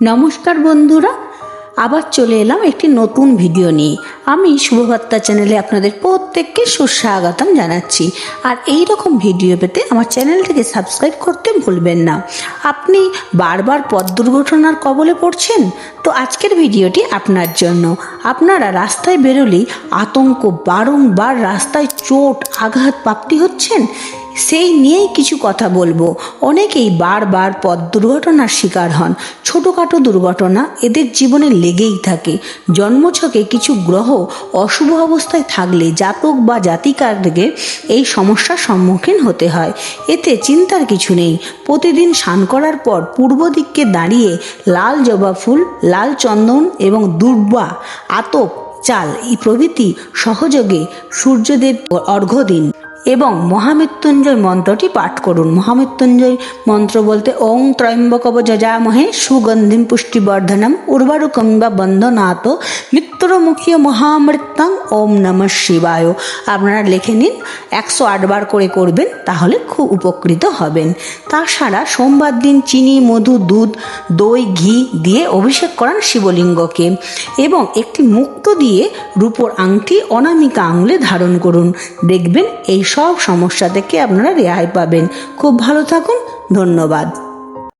নমস্কার বন্ধুরা, আবার চলে এলাম একটি নতুন ভিডিও নিয়ে। আমি শুভবার্তা চ্যানেলে আপনাদের প্রত্যেককে সুস্বাগতম জানাচ্ছি। আর এই রকম ভিডিও পেতে আমার চ্যানেলটিকে সাবস্ক্রাইব করতে ভুলবেন না। আপনি বারবার পথ দুর্ঘটনার কবলে পড়ছেন? তো আজকের ভিডিওটি আপনার জন্য। আপনারা রাস্তায় বেরোলেই আতঙ্ক বারংবার রাস্তায় চোট, আঘাত প্রাপ্তি হচ্ছেন? সেই নিয়েই কিছু কথা বলব। অনেকেই বারবার পথ দুর্ঘটনার শিকার হন। ছোটোখাটো দুর্ঘটনা এদের জীবনে লেগেই থাকে। জন্মছকে কিছু গ্রহ অশুভ অবস্থায় থাকলে জাতক বা জাতিকারকে এই সমস্যার সম্মুখীন হতে হয়। এতে চিন্তার কিছু নেই। প্রতিদিন স্নান করার পর পূর্ব দিককে দাঁড়িয়ে লাল জবা ফুল, লাল চন্দন এবং দুর্বা, আতপ, চাল প্রভৃতি সহযোগে সূর্যদেব অর্ঘ্য দিন। এবং মহামৃত্যুঞ্জয় মন্ত্রটি পাঠ করুন। মহামৃত্যুঞ্জয় মন্ত্র বলতে ওং ত্রয়ম্বকব যজামহে সুগন্ধিম পুষ্টিবর্ধনম উর্বারুকম বা বন্ধনাত মিত্রমুখীয় মহামৃত্যং ওম নম শিবায়। আপনারা লিখে নিন, একশো আটবার করে করবেন, তাহলে খুব উপকৃত হবেন। তাছাড়া সোমবার দিন চিনি, মধু, দুধ, দই, ঘি দিয়ে অভিষেক করান শিবলিঙ্গকে এবং একটি মুক্ত দিয়ে রূপোর আংটি, অনামিকা আঙুলে ধারণ করুন। দেখবেন এই সব সমস্যা থেকে আপনারা রেহাই পাবেন। খুব ভালো থাকুন, ধন্যবাদ।